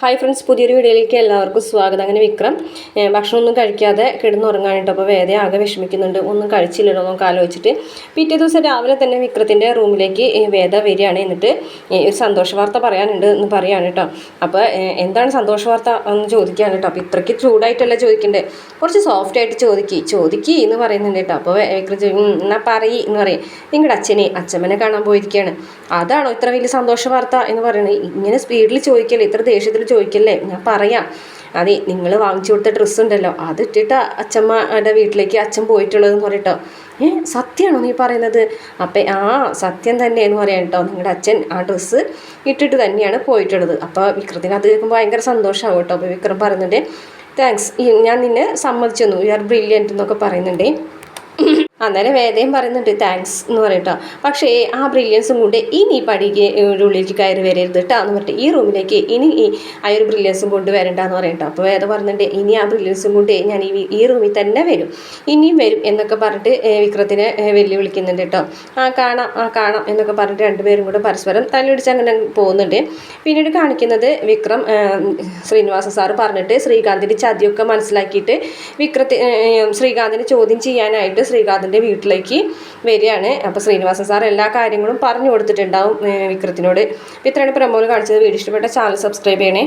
Hi friends പുതിയൊരു വീഡിയോയിലേക്ക് എല്ലാവർക്കും സ്വാഗതം. അങ്ങനെ വിക്രം ഭക്ഷണം ഭക്ഷണമൊന്നും കഴിക്കാതെ കിടന്നുറങ്ങാനായിട്ട് അപ്പോൾ വേദന ആകെ വിഷമിക്കുന്നുണ്ട്. ഒന്നും കഴിച്ചില്ലല്ലോ എന്നൊക്കെ ആലോചിച്ചിട്ട് പിറ്റേ ദിവസം രാവിലെ തന്നെ വിക്രത്തിന്റെ റൂമിലേക്ക് വേദ വരികയാണ് എന്നിട്ട് ഒരു സന്തോഷ വാർത്ത പറയാനുണ്ട് എന്ന് പറയാണ് കേട്ടോ. അപ്പോൾ എന്താണ് സന്തോഷ വാർത്ത എന്ന് ചോദിക്കുകയാണ് കേട്ടോ. അപ്പോൾ ഇത്രയ്ക്ക് ചൂടായിട്ടല്ല ചോദിക്കണ്ടേ? കുറച്ച് സോഫ്റ്റ് ആയിട്ട് ചോദിക്കി. ചോദിക്കി എന്ന് പറയുന്നുണ്ട് കേട്ടോ. അപ്പോൾ വിക്രം എന്നാ പറയി എന്ന് പറയും. നിങ്ങളുടെ അച്ഛനെ അച്ഛമ്മനെ കാണാൻ പോയിരിക്കുകയാണ്. അതാണോ ഇത്ര വലിയ സന്തോഷ വാർത്ത എന്ന് പറയുന്നത്? ഇങ്ങനെ സ്പീഡിൽ ചോദിക്കല്ലേ? ഇത്ര ദേഷ്യത്തിൽ ചോദിക്കല്ലേ? ഞാൻ പറയാം. അതെ നിങ്ങൾ വാങ്ങിച്ചു കൊടുത്ത ഡ്രസ്സ് ഉണ്ടല്ലോ. അത് ഇട്ടിട്ട് അച്ഛമ്മയുടെ വീട്ടിലേക്ക് അച്ഛൻ പോയിട്ടുള്ളതെന്ന് പറയട്ടോ. ഏ സത്യമാണോ നീ പറയുന്നത്? അപ്പം ആ സത്യം തന്നെ എന്ന് പറയാം കേട്ടോ. നിങ്ങളുടെ അച്ഛൻ ആ ഡ്രസ്സ് ഇട്ടിട്ട് തന്നെയാണ് പോയിട്ടുള്ളത്. അപ്പോൾ വിക്രത്തിന് അത് കേൾക്കുമ്പോൾ ഭയങ്കര സന്തോഷമാകും കേട്ടോ. അപ്പോൾ വിക്രം പറയുന്നുണ്ട് താങ്ക്സ് ഞാൻ നിന്നെ സമ്മതിച്ചു തന്നു. യു ആർ ബ്രില്യന്റ് എന്നൊക്കെ പറയുന്നുണ്ട്. അന്നേരം വേദയും പറയുന്നുണ്ട് താങ്ക്സ് എന്ന് പറയട്ടോ. പക്ഷേ ആ ബ്രില്യൻസും കൊണ്ട് ഇനി പടിക്ക് ഉള്ളിലേക്ക് കയറി വരരുത് കേട്ടോ എന്ന് പറഞ്ഞിട്ട് ഈ റൂമിലേക്ക് ഇനി ഈ ആ ഒരു ബ്രില്യൻസും കൊണ്ട് വരണ്ടെന്ന് പറയട്ടോ. അപ്പോൾ വേദ പറഞ്ഞിട്ട് ഇനി ആ ബ്രില്യൻസും കൊണ്ട് ഞാൻ ഈ ഈ റൂമിൽ തന്നെ വരും. ഇനിയും വരും എന്നൊക്കെ പറഞ്ഞിട്ട് വിക്രത്തിനെ വെല്ലുവിളിക്കുന്നുണ്ട് കേട്ടോ ആ കാണാം ആ കാണാം എന്നൊക്കെ പറഞ്ഞിട്ട് രണ്ടുപേരും കൂടെ പരസ്പരം തല്ലിടിച്ച് അങ്ങനെ പോകുന്നുണ്ട്. പിന്നീട് കാണിക്കുന്നത് വിക്രം ശ്രീനിവാസ സാറ് പറഞ്ഞിട്ട് ശ്രീകാന്തിന്റെ ചതിയൊക്കെ മനസ്സിലാക്കിയിട്ട് വിക്രത്തി ശ്രീകാന്തിനെ ചോദ്യം ചെയ്യാനായിട്ട് ശ്രീകാന്തിന്റെ വീട്ടിലേക്ക് വരികയാണ്. അപ്പോൾ ശ്രീനിവാസൻ സാർ എല്ലാ കാര്യങ്ങളും പറഞ്ഞു കൊടുത്തിട്ടുണ്ടാവും വിക്രത്തിനോട്. അപ്പോൾ ഇത്രയാണ് പ്രമോൽ കാണിച്ചത്. വീഡിയോ ഇഷ്ടപ്പെട്ട ചാനൽ സബ്സ്ക്രൈബ് ചെയ്യണേ.